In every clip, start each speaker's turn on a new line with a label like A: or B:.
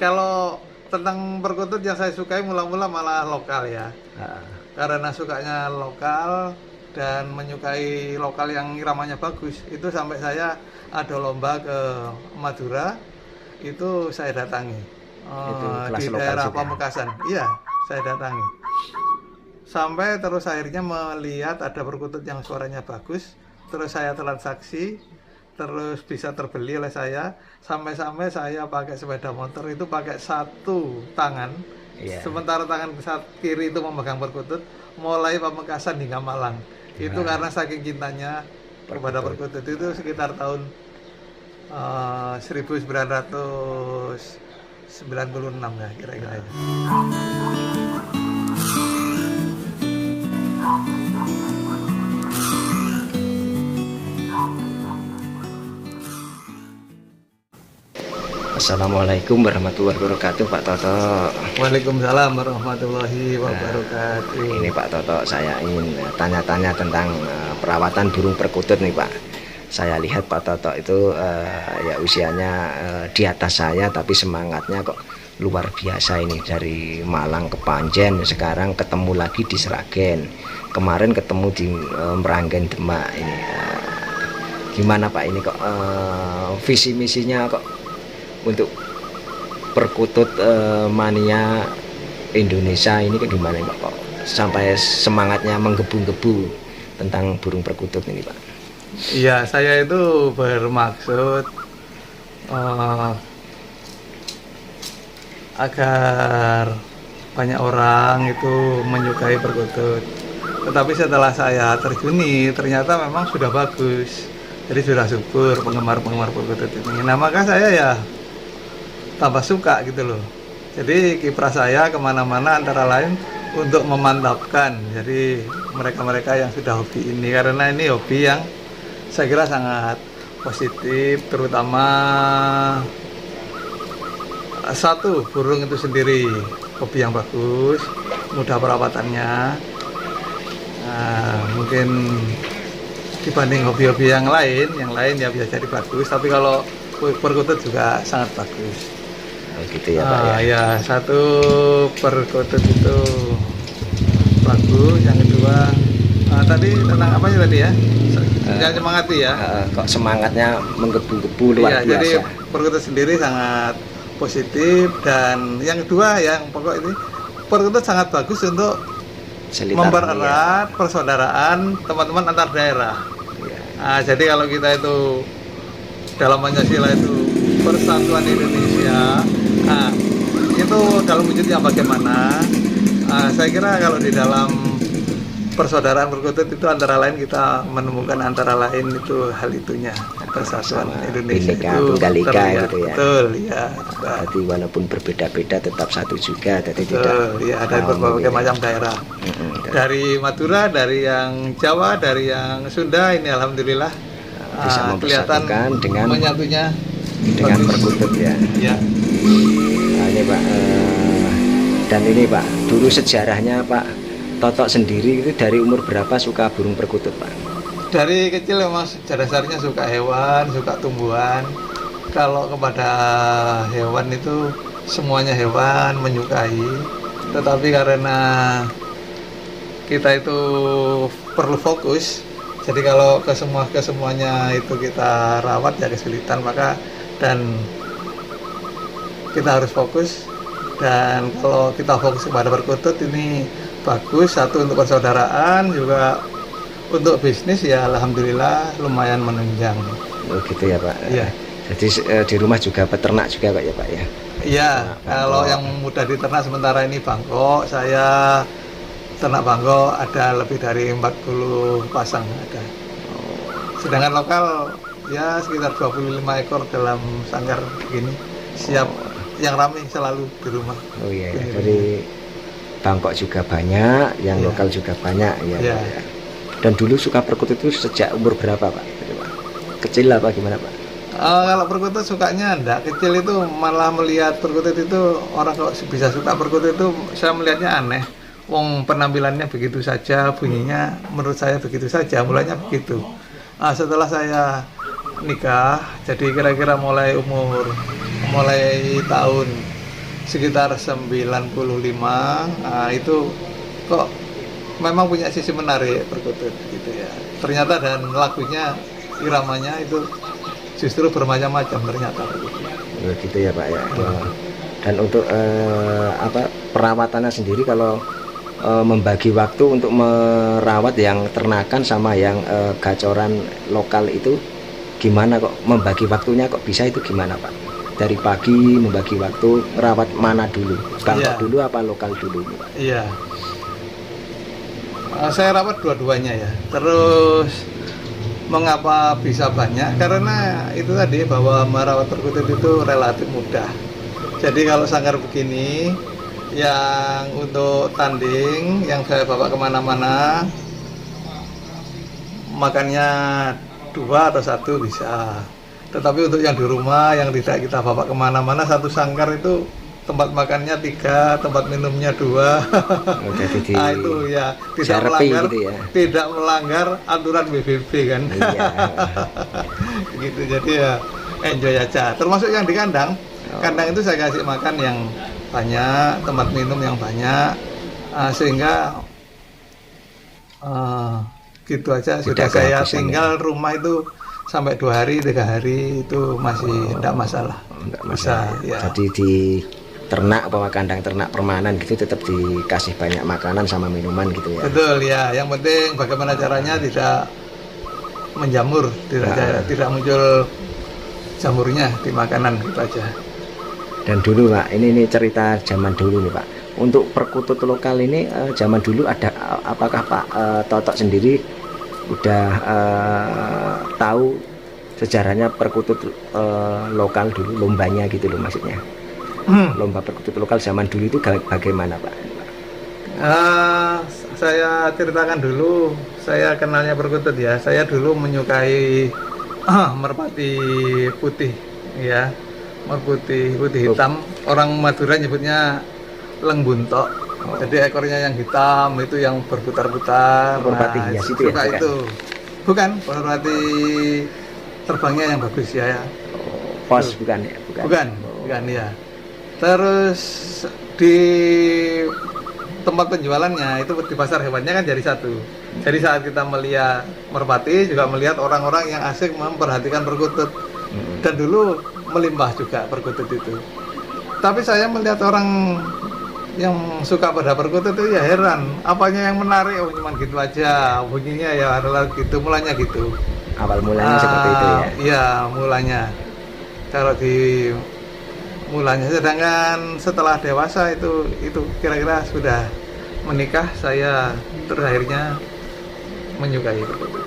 A: kalau tentang perkutut yang saya sukai mula-mula malah lokal ya.
B: Ah,
A: Karena sukanya lokal dan menyukai lokal yang iramanya bagus. Itu sampai saya ada lomba ke Madura, itu saya datangi.
B: Itu
A: Eh,
B: kelas
A: di daerah
B: juga?
A: Pamekasan. Iya, saya datangi. Sampai terus akhirnya melihat ada perkutut yang suaranya bagus, terus saya transaksi, terus bisa terbeli oleh saya, sampai-sampai saya pakai sepeda motor itu pakai satu tangan,
B: Iya.
A: sementara tangan kiri itu memegang perkutut, mulai Pamekasan hingga Malang. Itu karena saking cintanya kepada perkutut itu sekitar tahun eh, 1996 ya kira-kira. ya.
B: Assalamualaikum warahmatullahi wabarakatuh Pak Toto.
A: Waalaikumsalam warahmatullahi wabarakatuh.
B: Ini Pak Toto, saya ingin eh, tanya-tanya tentang eh, perawatan burung perkutut nih Pak. Saya lihat Pak Toto itu eh, ya usianya di atas saya, tapi semangatnya kok luar biasa ini dari Malang ke Panjen, sekarang ketemu lagi di Seragen. Kemarin ketemu di eh, Meranggen Demak ini. Eh, gimana Pak ini kok visi misinya kok untuk perkutut eh, mania Indonesia ini kayak gimana Pak kok sampai semangatnya menggebu-gebu tentang burung perkutut ini Pak
A: Iya, saya itu bermaksud eh, agar banyak orang itu menyukai perkutut. Tetapi setelah saya terjuni, ternyata memang sudah bagus. Jadi sudah subur penggemar-penggemar perkutut ini. Nah maka saya ya tambah suka gitu loh. Jadi kiprah saya ke mana-mana antara lain untuk memantapkan. Jadi mereka-mereka yang sudah hobi ini karena ini hobi yang saya kira sangat positif, terutama satu burung itu sendiri hobi yang bagus, mudah perawatannya. Nah, mungkin dibanding hobi-hobi yang lain, yang lain ya bisa jadi bagus, tapi kalau perkutut juga sangat bagus.
B: Gitu ya Pak ya
A: Ah, ya satu perkutut itu bagus, yang kedua ah, tadi tentang apa tadi ya? Yang semangati ya.
B: Eh, kok semangatnya menggebu-gebu luar
A: Iya, jadi
B: biasa
A: perkutut sendiri sangat positif dan yang kedua yang pokok ini perkutut sangat bagus untuk
B: Selitar
A: mempererat persaudaraan teman-teman antar daerah.
B: Iya.
A: Nah, jadi kalau kita itu dalam Pancasila itu persatuan Indonesia, nah, itu dalam wujudnya bagaimana? Nah, saya kira kalau di dalam persaudaraan perkutut itu antara lain kita menemukan antara lain itu hal itunya persatuan Indonesia
B: Bhinneka
A: itu
B: Tunggal Ika
A: terlihat.
B: gitu ya.
A: Betul, ya.
B: Jadi walaupun berbeda-beda tetap satu juga jadi tidak
A: Betul, ya ada berbagai
B: gitu.
A: macam daerah.
B: Mm-mm.
A: Dari Madura, dari yang Jawa, dari yang Sunda ini alhamdulillah
B: Bisa
A: ah, kelihatan
B: dengan-
A: menyatunya
B: dengan
A: bagus.
B: perkutut ya
A: Ya.
B: Nah, ini Pak eh, dan ini Pak dulu sejarahnya Pak Totok sendiri itu dari umur berapa suka burung perkutut Pak?
A: Dari kecil memang pada dasarnya suka hewan, suka tumbuhan. Kalau kepada hewan itu semuanya hewan menyukai. Tetapi karena kita itu perlu fokus, jadi kalau ke semua ke semuanya itu kita rawat ya kesulitan maka dan kita harus fokus dan kalau kita fokus kepada perkutut ini bagus satu untuk persaudaraan juga untuk bisnis ya alhamdulillah lumayan menunjang.
B: Oh gitu ya Pak.
A: Iya.
B: Jadi eh, di rumah juga peternak juga Pak ya Pak ya.
A: Iya, kalau yang mudah diternak sementara ini bangkok, saya ternak bangkok ada lebih dari 40 pasang ada. Sedangkan lokal ya sekitar 25 ekor dalam sanggar begini siap yang ramai selalu di rumah.
B: Oh iya.
A: Iya.
B: Jadi Bangkok juga banyak, yang
A: Iya.
B: lokal juga banyak ya.
A: Iya.
B: Pak, ya. Dan dulu suka perkutut itu sejak umur berapa Pak? Pak? Kecil apa gimana Pak?
A: Eh, kalau perkutut sukanya enggak kecil itu malah melihat perkutut itu orang kok bisa suka perkutut itu saya melihatnya aneh. Wong penampilannya begitu saja, bunyinya menurut saya begitu saja, mulanya begitu. Ah, setelah saya nikah, jadi kira-kira mulai umur mulai tahun sekitar 95 nah, itu kok memang punya sisi menarik perkutut gitu ya ternyata dan lagunya iramanya itu justru bermacam-macam ternyata.
B: Oh, gitu ya Pak ya. Dan untuk eh, apa perawatannya sendiri kalau eh, membagi waktu untuk merawat yang ternakan sama yang eh, gacoran lokal itu gimana kok membagi waktunya kok bisa itu gimana Pak? Dari pagi membagi waktu rawat mana dulu? Bangkok
A: Iya.
B: dulu apa lokal dulu?
A: Iya. Eh, saya rawat dua-duanya ya. Terus mengapa bisa banyak? Karena itu tadi bahwa merawat perkutut itu relatif mudah. Jadi kalau sangkar begini, yang untuk tanding, yang saya bawa ke mana-mana, makannya dua atau satu bisa. Tetapi untuk yang di rumah, yang tidak kita bawa ke mana-mana, satu sangkar itu tempat makannya tiga, tempat minumnya dua.
B: Oh, jadi di
A: Ah, itu ya tidak melanggar
B: gitu ya.
A: tidak melanggar aturan BBB kan
B: Iya.
A: gitu jadi ya enjoy aja termasuk yang di kandang
B: Oh.
A: kandang itu saya kasih makan yang banyak tempat minum yang banyak ah, sehingga ah, gitu aja sudah saya
B: kehabisan
A: tinggal rumah itu sampai dua hari tiga hari itu masih tidak masalah
B: Enggak
A: bisa
B: masalah.
A: ya
B: Jadi di ternak bahwa kandang ternak permanen gitu tetap dikasih banyak makanan sama minuman gitu ya.
A: Betul ya, yang penting bagaimana caranya tidak menjamur, tidak
B: Nah.
A: tidak muncul jamurnya di makanan gitu aja.
B: Dan dulu Pak, ini ini cerita zaman dulu nih Pak. Untuk perkutut lokal ini eh, zaman dulu ada apakah Pak eh, Totok sendiri udah eh, tahu sejarahnya perkutut eh, lokal dulu lombanya gitu loh maksudnya. Lomba perkutut lokal zaman dulu itu ga- bagaimana Pak?
A: Ah, saya ceritakan dulu, saya kenalnya perkutut ya. Saya dulu menyukai ah, merpati putih, ya, merpati putih hitam. Orang Madura nyebutnya lengbuntok. Jadi ekornya yang hitam itu yang berputar-putar.
B: Merpati
A: Nah,
B: hias itu ya,
A: suka
B: bukan?
A: itu. Bukan, merpati terbangnya yang bagus ya.
B: Pos bukan ya? Bukan.
A: Bukan, bukan ya. Terus di tempat penjualannya itu di pasar hewannya kan jadi satu. Jadi saat kita melihat merpati juga melihat orang-orang yang asik memperhatikan perkutut.
B: Mm-mm.
A: Dan dulu melimpah juga perkutut itu. Tapi saya melihat orang yang suka pada perkutut itu ya heran, apanya yang menarik? Oh, cuman gitu aja, bunyinya ya adalah gitu, mulanya gitu.
B: Awal mulanya seperti itu ya.
A: Iya, mulanya. Kalau di mulanya sedangkan setelah dewasa itu itu kira-kira sudah menikah saya terakhirnya menyukai perkutut.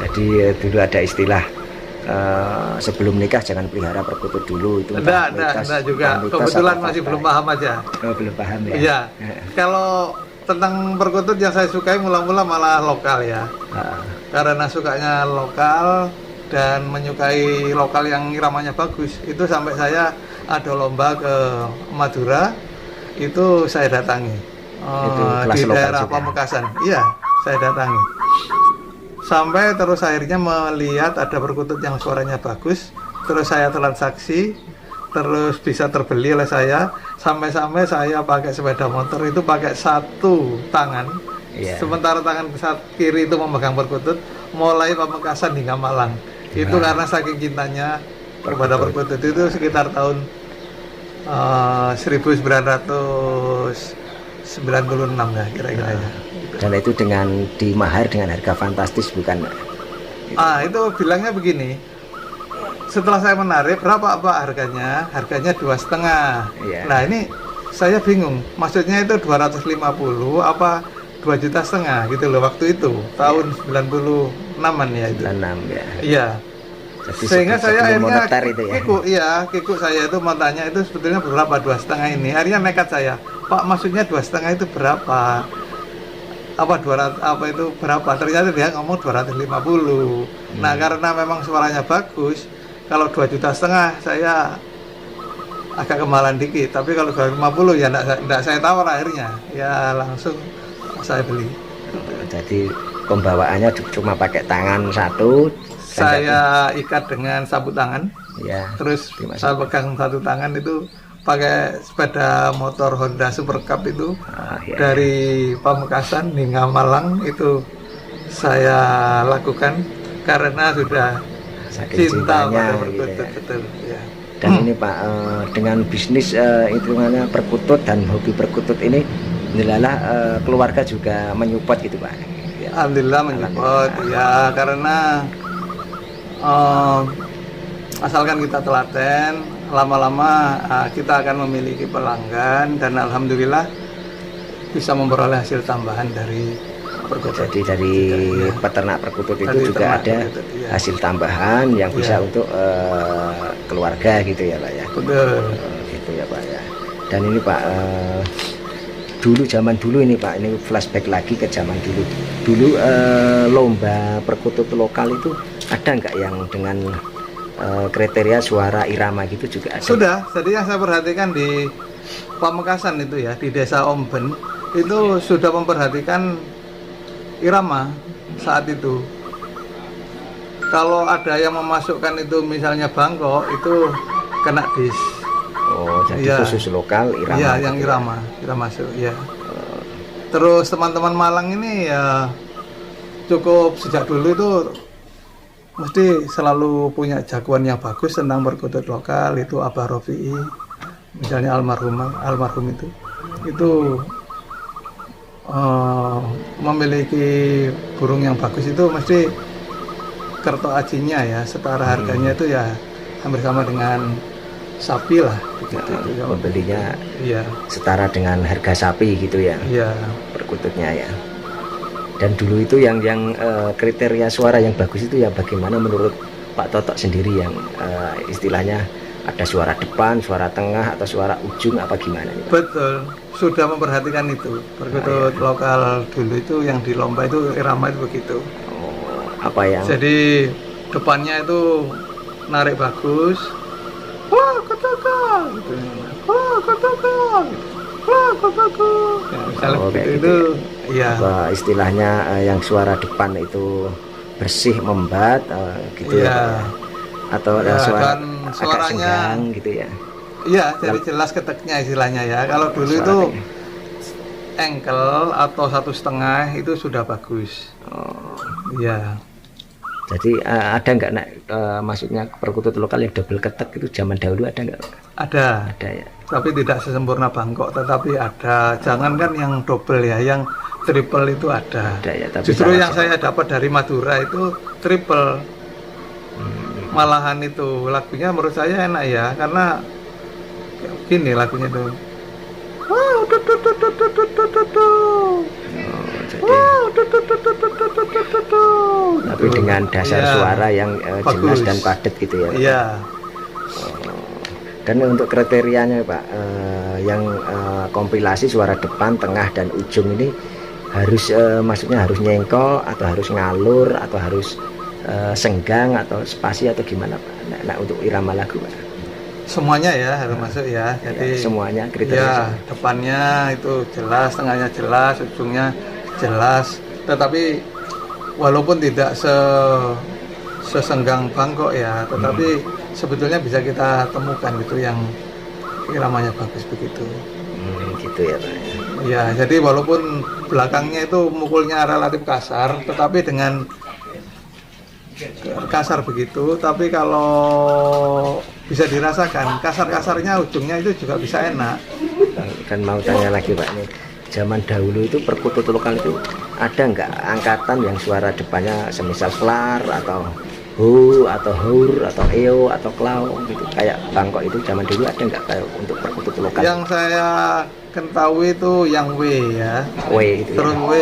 B: Jadi eh, dulu ada istilah eh, sebelum nikah jangan pelihara perkutut dulu itu.
A: Enggak, enggak, enggak juga. Kebetulan masih belum paham aja.
B: Oh, belum paham ya.
A: Iya. Kalau tentang perkutut yang saya sukai mula-mula malah lokal ya.
B: Ah,
A: Karena sukanya lokal dan menyukai lokal yang iramanya bagus. Itu sampai saya ada lomba ke Madura itu saya datangi. Eh,
B: Itu kelas
A: di daerah. Pamekasan. Iya, saya datangi. Sampai terus akhirnya melihat ada perkutut yang suaranya bagus, terus saya transaksi, terus bisa terbeli oleh saya, sampai-sampai saya pakai sepeda motor itu pakai satu tangan,
B: Iya.
A: sementara tangan kiri itu memegang perkutut, mulai Pamekasan hingga Malang. Itu
B: Wah.
A: karena saking cintanya kepada perkutut itu sekitar tahun eh, 1996 ya kira-kira ya.
B: Dan itu dengan dimahar dengan harga fantastis bukan?
A: Ah itu bilangnya begini. Setelah saya menarik berapa apa harganya? Harganya dua setengah.
B: Iya.
A: Nah ini saya bingung. Maksudnya itu 250 apa dua juta setengah gitu loh waktu itu tahun 96an ya itu.
B: 96 ya.
A: Iya.
B: Jadi
A: Sehingga saya akhirnya
B: itu ya.
A: kiku, iya, kiku saya itu mau tanya itu sebetulnya berapa dua setengah ini. Akhirnya nekat saya, Pak maksudnya dua setengah itu berapa? Apa 200 apa itu berapa? Ternyata dia ngomong 250. Nah
B: Hmm.
A: karena memang suaranya bagus, kalau dua juta setengah saya agak kemalan dikit. Tapi kalau 250 ya enggak, saya tawar akhirnya, ya langsung saya beli.
B: Jadi pembawaannya cu- cuma pakai tangan satu.
A: Saya ikat dengan sabut tangan.
B: ya.
A: terus saya pegang satu tangan itu pakai sepeda motor Honda Super Cup itu
B: Ah, iya.
A: dari Pamekasan hingga Malang itu saya lakukan karena sudah
B: Saking
A: cinta
B: cintanya
A: pada
B: gitu
A: perkutut
B: ya.
A: betul ya.
B: Dan ini Pak eh, dengan bisnis eh, hitungannya perkutut dan hobi perkutut ini adalah eh, keluarga juga menyupport gitu Pak. Ya.
A: Alhamdulillah mensupport ya karena eh, asalkan kita telaten lama-lama eh, kita akan memiliki pelanggan dan alhamdulillah bisa memperoleh hasil tambahan dari perkutut.
B: Jadi dari
A: Ya.
B: peternak perkutut itu
A: Dari
B: juga ada
A: perkutut, iya.
B: hasil tambahan yang bisa
A: Iya.
B: untuk eh, keluarga gitu ya Pak ya.
A: Betul.
B: Eh, gitu ya Pak ya. Dan ini Pak eh, dulu zaman dulu ini Pak ini flashback lagi ke zaman dulu. Dulu eh, lomba perkutut lokal itu ada nggak yang dengan eh, kriteria suara irama gitu juga ada?
A: Sudah, jadi yang saya perhatikan di Pamekasan itu ya, di desa Omben, itu sudah memperhatikan irama saat itu. Kalau ada yang memasukkan itu misalnya bangkok, itu kena dis.
B: Oh jadi
A: Iya.
B: khusus lokal irama.
A: Iya,
B: gitu
A: yang
B: ya.
A: irama, irama masuk, ya. Terus teman-teman Malang ini ya cukup sejak dulu itu mesti selalu punya jagoan yang bagus tentang perkutut lokal itu Abah Rofi'i misalnya almarhum almarhum itu. Itu eh, memiliki burung yang bagus itu mesti kerto ajinya ya setara harganya itu ya hampir sama dengan sapi lah. Begitu
B: Nah,
A: itu ya. iya.
B: setara dengan harga sapi gitu ya
A: iya.
B: perkututnya ya dan dulu itu yang yang eh, kriteria suara yang bagus itu ya bagaimana menurut Pak Totok sendiri yang eh, istilahnya ada suara depan, suara tengah atau suara ujung apa gimana nih Pak?
A: Betul, sudah memperhatikan itu. Perkutut lokal dulu itu yang di lomba itu irama itu begitu.
B: Oh, apa yang
A: Jadi depannya itu narik bagus. Wah, kotaka gitu. Wah, kotaka gitu. Wah, kotaka. Ya, misalnya
B: Oh, kayak
A: begitu
B: gitu
A: itu. Iya.
B: apa istilahnya eh, yang suara depan itu bersih membat gitu ya,
A: Iya.
B: Ya? atau ada
A: Ya,
B: suara
A: dan
B: agak
A: suaranya-
B: senggang gitu ya
A: Iya, jadi jelas keteknya istilahnya ya. Kalau dulu
B: Suara
A: itu engkel atau satu setengah itu sudah bagus.
B: Oh,
A: Iya.
B: Jadi eh, ada nggak nak? Eh, maksudnya perkutut lokal yang double ketek itu zaman dahulu ada nggak?
A: Ada.
B: ada ya.
A: Tapi tidak sesempurna Bangkok tetapi ada. Jangankan yang double ya yang triple itu ada.
B: Ada ya tapi
A: justru yang saya dapat dari Madura itu triple. Malahan itu. Lagunya menurut saya enak ya karena gini lagunya tuh wow
B: tapi dengan dasar
A: Iya.
B: suara yang eh, jelas dan padat gitu ya
A: iya.
B: Dan untuk kriterianya Pak eh, yang eh, kompilasi suara depan tengah dan ujung ini harus eh, maksudnya harus nyengkol atau harus ngalur atau harus eh, senggang atau spasi atau gimana Pak? Nah, nah, untuk irama lagu Pak.
A: Semuanya ya harus masuk ya. jadi
B: Ya, semuanya kriteria
A: Ya, depannya itu jelas, tengahnya jelas, ujungnya jelas. Tetapi walaupun tidak se sesenggang Bangkok ya, tetapi
B: Hmm.
A: sebetulnya bisa kita temukan gitu yang iramanya bagus begitu.
B: Hmm, gitu ya Pak
A: Ya, jadi walaupun belakangnya itu mukulnya relatif kasar, tetapi dengan kasar begitu, tapi kalau bisa dirasakan kasar-kasarnya ujungnya itu juga bisa enak.
B: dan mau tanya lagi Pak nih zaman dahulu itu perkutut lokal itu ada nggak angkatan yang suara depannya semisal klar atau hu atau hur atau eo atau klau gitu kayak bangkok itu zaman dulu ada nggak kayak untuk perkutut lokal
A: Yang saya ketahui itu yang W ya.
B: W gitu
A: Terus
B: ya
A: W,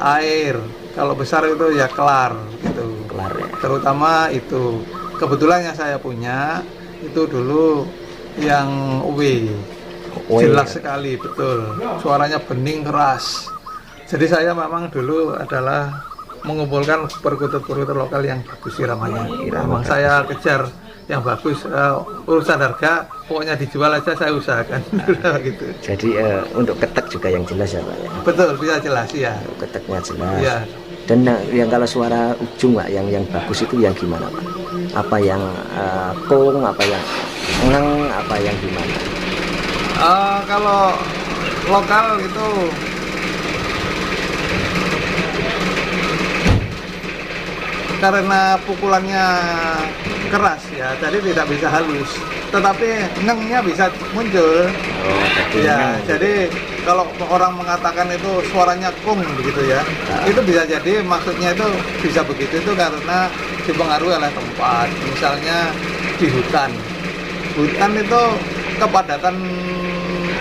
A: air. Kalau besar itu ya kelar gitu.
B: kelar ya
A: Terutama itu. Kebetulan yang saya punya itu dulu yang W.
B: W
A: Jelas
B: ya.
A: sekali, betul. Suaranya bening keras. Jadi saya memang dulu adalah mengumpulkan perkutut-perkutut lokal yang bagus iramanya.
B: Irama
A: Memang saya kejar yang bagus. Eh, urusan harga, pokoknya dijual aja saya usahakan. gitu.
B: jadi eh, untuk ketek juga yang jelas ya Pak ya
A: Betul, bisa jelas ya.
B: Untuk keteknya jelas
A: Iya.
B: dan eh, yang kalau suara ujung Pak yang yang bagus itu yang gimana Pak apa yang eh, kong apa yang ngeng apa yang gimana
A: Eh, kalau lokal itu karena pukulannya keras ya, jadi tidak bisa halus. Tetapi ngengnya bisa muncul.
B: Oh,
A: Ya,
B: memang
A: jadi kalau orang mengatakan itu suaranya kung begitu ya,
B: Ah.
A: itu bisa jadi maksudnya itu bisa begitu itu karena dipengaruhi oleh tempat. Misalnya di hutan, hutan itu kepadatan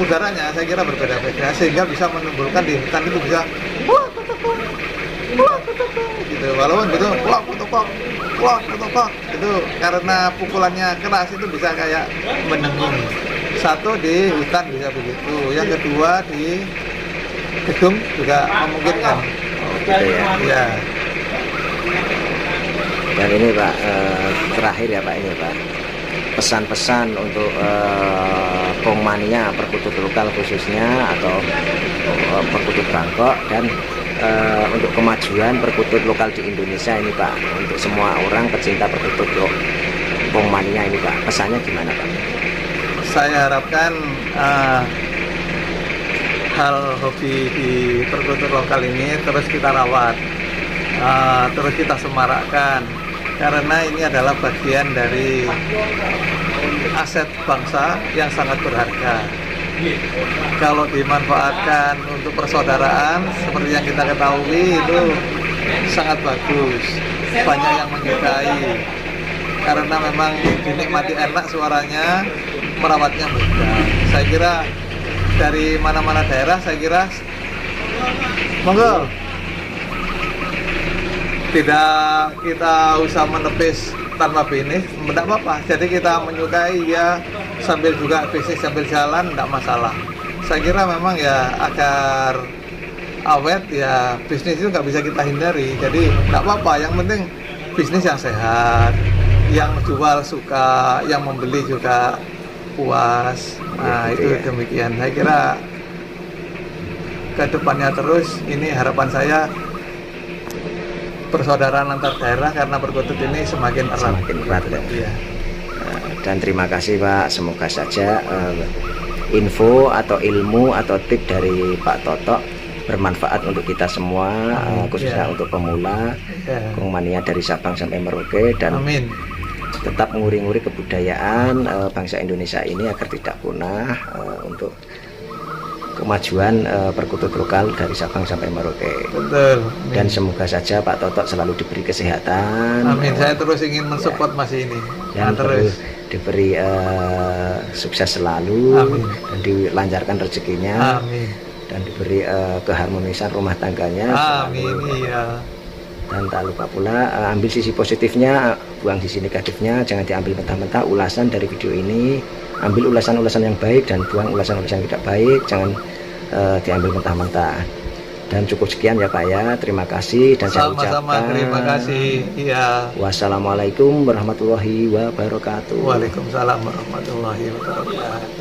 A: udaranya saya kira berbeda-beda sehingga bisa menimbulkan di hutan itu bisa wah kutukuk, wah kutukuk, gitu. Walaupun gitu wah kutukuk, wah kutukuk. itu karena pukulannya keras itu bisa kayak menengung. Satu di hutan bisa begitu. Yang kedua di gedung juga memungkinkan.
B: Oh, gitu ya.
A: ya
B: Dan ini Pak eh, terakhir ya Pak ini Pak pesan-pesan untuk Pongmania perkutut lokal khususnya atau eh, perkutut Bangkok dan eh, untuk kemajuan perkutut lokal di Indonesia ini Pak. Untuk semua orang pecinta perkutut lo- ini Pak. Pesannya gimana Pak?
A: saya harapkan eh, hal hobi di perkutur lokal ini terus kita rawat, eh, terus kita semarakkan karena ini adalah bagian dari aset bangsa yang sangat berharga. Kalau dimanfaatkan untuk persaudaraan seperti yang kita ketahui itu sangat bagus, banyak yang menyukai karena memang dinikmati enak suaranya, merawatnya mudah. Saya kira dari mana-mana daerah, saya kira monggo tidak kita usah menepis tanpa bisnis, tidak apa-apa. Jadi kita menyukai ya sambil juga bisnis sambil jalan, tidak masalah. Saya kira memang ya agar awet ya bisnis itu nggak bisa kita hindari. Jadi tidak apa-apa. Yang penting bisnis yang sehat, yang jual suka, yang membeli juga puas. Nah
B: Ya, gitu
A: itu
B: ya.
A: demikian. Saya kira ke depannya terus ini harapan saya persaudaraan antar daerah karena perkutut ini semakin erat.
B: Semakin erat ya.
A: Iya.
B: Eh, dan terima kasih Pak semoga saja eh, info atau ilmu atau tip dari Pak Toto bermanfaat untuk kita semua eh, khususnya
A: Ya.
B: untuk pemula
A: Ya.
B: Kongmania dari Sabang sampai Merauke dan
A: Amin.
B: tetap menguri-nguri kebudayaan eh, bangsa Indonesia ini agar tidak punah eh, untuk kemajuan eh, perkutut lokal dari Sabang sampai Merauke
A: Betul. Amin.
B: dan semoga saja Pak Toto selalu diberi kesehatan
A: Amin. Saya terus ingin mensupport Mas ini.
B: dan
A: terus.
B: diberi eh, sukses selalu
A: Amin.
B: dan dilancarkan rezekinya
A: Amin.
B: dan diberi eh, keharmonisan rumah tangganya
A: Amin. Iya.
B: dan tak lupa pula ambil sisi positifnya buang sisi negatifnya jangan diambil mentah-mentah ulasan dari video ini ambil ulasan-ulasan yang baik dan buang ulasan-ulasan yang tidak baik jangan eh, diambil mentah-mentah dan cukup sekian ya Pak ya terima kasih dan saya
A: Sama-sama.
B: ucapkan
A: Terima kasih. Iya.
B: wassalamualaikum warahmatullahi wabarakatuh
A: Waalaikumsalam warahmatullahi wabarakatuh.